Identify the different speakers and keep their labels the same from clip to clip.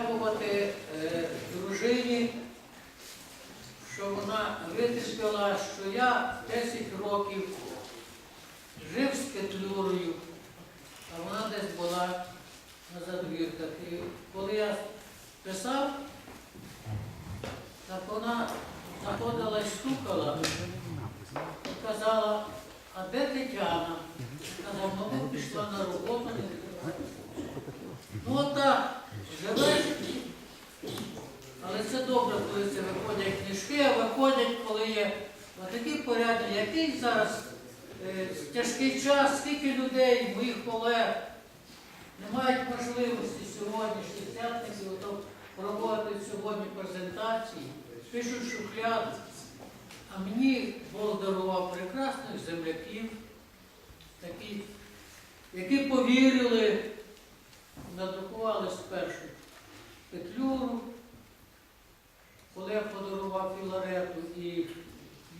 Speaker 1: подякувати е, дружині, що вона витерпіла, що я 10 років жив з петлюрою, а вона десь була на задвірках. І коли я писав, так вона заходила і стукала, казала, а де Тетяна? Казав, ну пішла на роботу. Ну отак, живеш. Але це добре, коли це виходять книжки, а виходять, коли є порядок, який зараз е, тяжкий час, скільки людей, моїх колег, не мають можливості сьогодні, шістдесятників, проводити сьогодні презентації, пишуть шухляди. А мені Бог дарував прекрасних земляків, такі, які повірили, надрукували спершу петлюру, коли я подарував Філарету і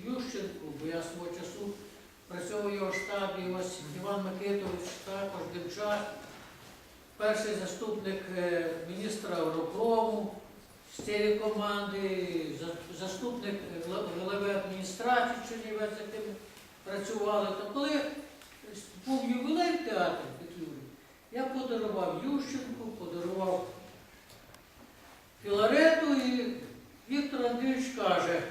Speaker 1: Ющенку, бо я свого часу працював його штабі, ось Іван Микитович, також Демчак, перший заступник е, міністра Агропрому з цієї команди, заступник голови адміністрації Чернівець, з працювали. То коли був ювілей в театрі Петлюрі, я подарував Ющенку, подарував Філарету і Віктор Андрійович каже,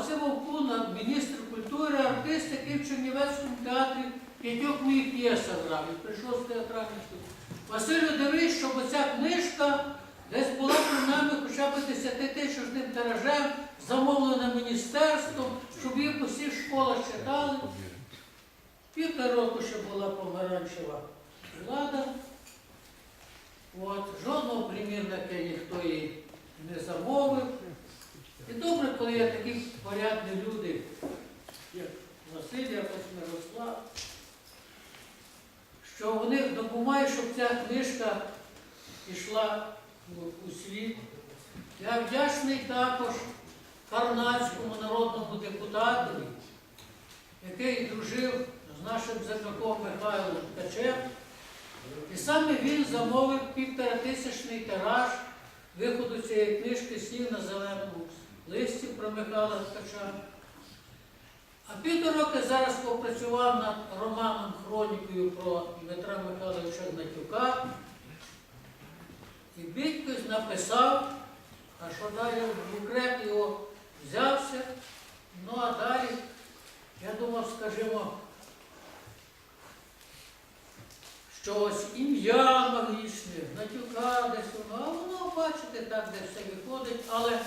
Speaker 1: Вовкуну, а це Вовкун, а міністр культури, артист, який в Чернівецькому театрі п'ятьох моїх п'єсах грав. І прийшов з театральних. Василю, дивись, щоб оця книжка десь була принаймні хоча б 10 тисячним тиражем, замовлена міністерством, щоб її по всіх школах читали. Півтора року ще була помаранчева влада. От, жодного примірника ніхто їй не замовив. І добре, коли є такі порядні люди, як Василь, якось що вони допомагають, щоб ця книжка пішла у, світ. Я вдячний також Карнацькому народному депутатові, який дружив з нашим земляком Михайлом Ткачем. І саме він замовив півторатисячний тираж виходу цієї книжки сів на зеленому листі про Михайла Ткача. А півтора роки зараз попрацював над романом хронікою про Дмитра Михайловича Гнатюка. І Бідькось написав, а що далі в Укреп його взявся. Ну а далі, я думав, скажімо, що ось ім'я магічне, Гнатюка десь воно, а воно, бачите, так де все виходить, але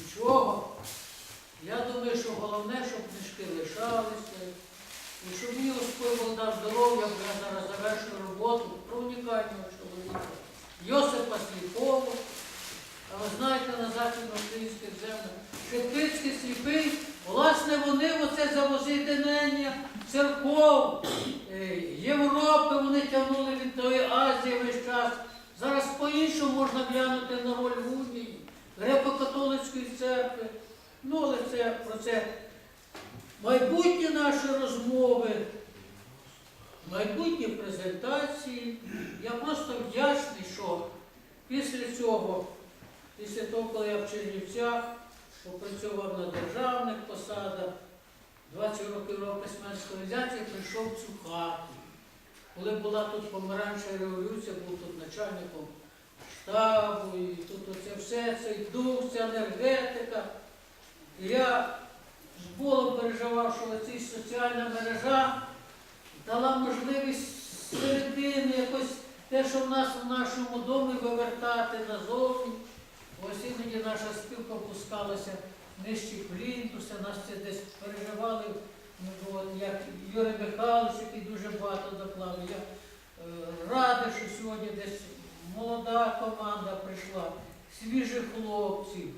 Speaker 1: нічого. Я думаю, що головне, щоб книжки лишалися, і щоб мені Господь дав здоров'я, бо я зараз завершую роботу про унікального чоловіка. Йосипа Сліпова. А ви знаєте, на західноукраїнських землях Шептицький сліпий, власне, вони оце за воз'єднання церков е, Європи, вони тягнули від тої Азії весь час. Зараз по-іншому можна глянути на роль в унії, греко-католицької церкви. Ну, але це про це майбутні наші розмови, майбутні презентації. Я просто вдячний, що після цього, після того, коли я в Чернівцях попрацював на державних посадах, 20 років робив письменської організації, прийшов в цю хату. Коли була тут помаранчева революція, був тут начальником штабу, і тут оце все, цей дух, ця енергетика. І я з болем переживав, що ця соціальна мережа дала можливість середини якось те, що в нас в нашому домі вивертати назовні. Ось іноді наша спілка опускалася нижче плінтуса, нас це десь переживали, ну, от, як Юрій Михайлович, який дуже багато доклав. Я е, радий, що сьогодні десь молода команда прийшла, свіжих хлопців,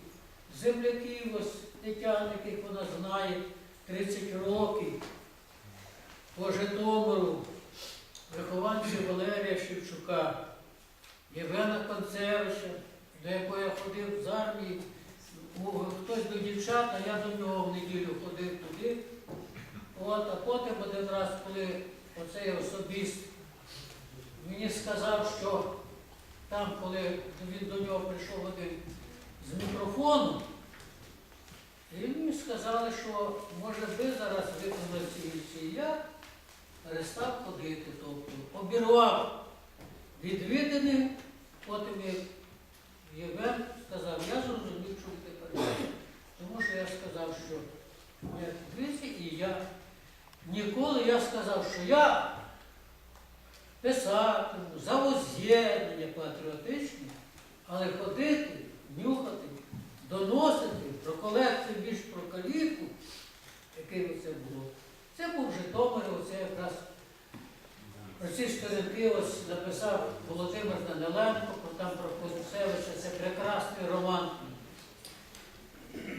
Speaker 1: земляків, ось Тетяни, яких вона знає 30 років, по Житомиру, вихованці Валерія Шевчука, Євгена Концевича, до якого я ходив з армії. Хтось до дівчат, а я до нього в неділю ходив туди. От, а потім один раз, коли оцей особіст мені сказав, що там, коли він до нього прийшов один з мікрофоном, і мені сказали, що може ви зараз виконали ці я перестав ходити, тобто обірвав відвідини, потім Євген сказав, я зрозумів, що ти перестав. Тому що я сказав, що як дивіться, і я ніколи я сказав, що я писатиму, за воз'єднання патріотичні, але ходити, нюхати, доносити про колекцію більш про каліку, який це було. Це був Житомир, оце якраз про ці сторінки ось написав Володимир Даниленко, про там про Козусевича, це прекрасний роман.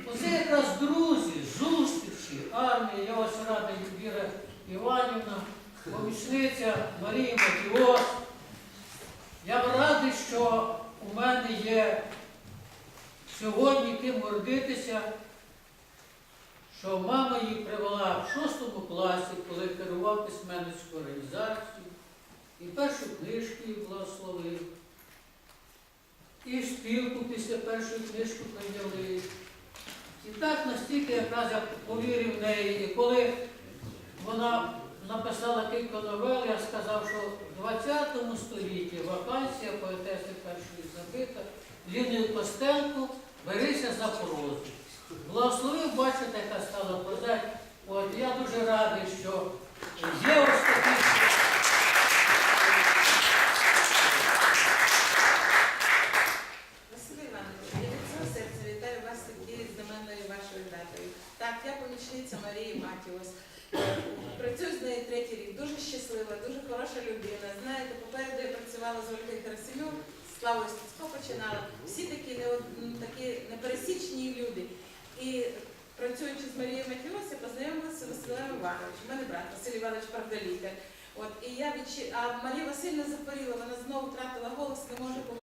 Speaker 1: Оце якраз друзі, зустрічі, армія, я ось радий Віра Іванівна, помічниця Марія Матіос. Я радий, що у мене є сьогодні ким гордитися, що мама її привела в шостому класі, коли керував письменницькою організацією, і першу книжку їй благословив, і спілку після першої книжки прийняли. І так настільки якраз я повірив в неї. І коли вона написала кілька новел, я сказав, що в 20 столітті вакансія поетеси першої забита, Лінію Костенко, берися за прозу. Благословив, бачите, яка стала проза. От я дуже радий, що є ось такі.
Speaker 2: Так, я помічниця Марії Матіос. Працюю з нею третій рік, дуже щаслива, дуже хороша людина. Знаєте, попереду я працювала з Ольгою Герасимюк, з Славою Стецько починала. Всі такі, не, такі непересічні люди. І працюючи з Марією Матіос, я познайомилася з Василем Івановичем. Мене брат Василь Іванович Правдолікар. От, і я відчі... А Марія Васильівна захворіла, вона знову втратила голос, не може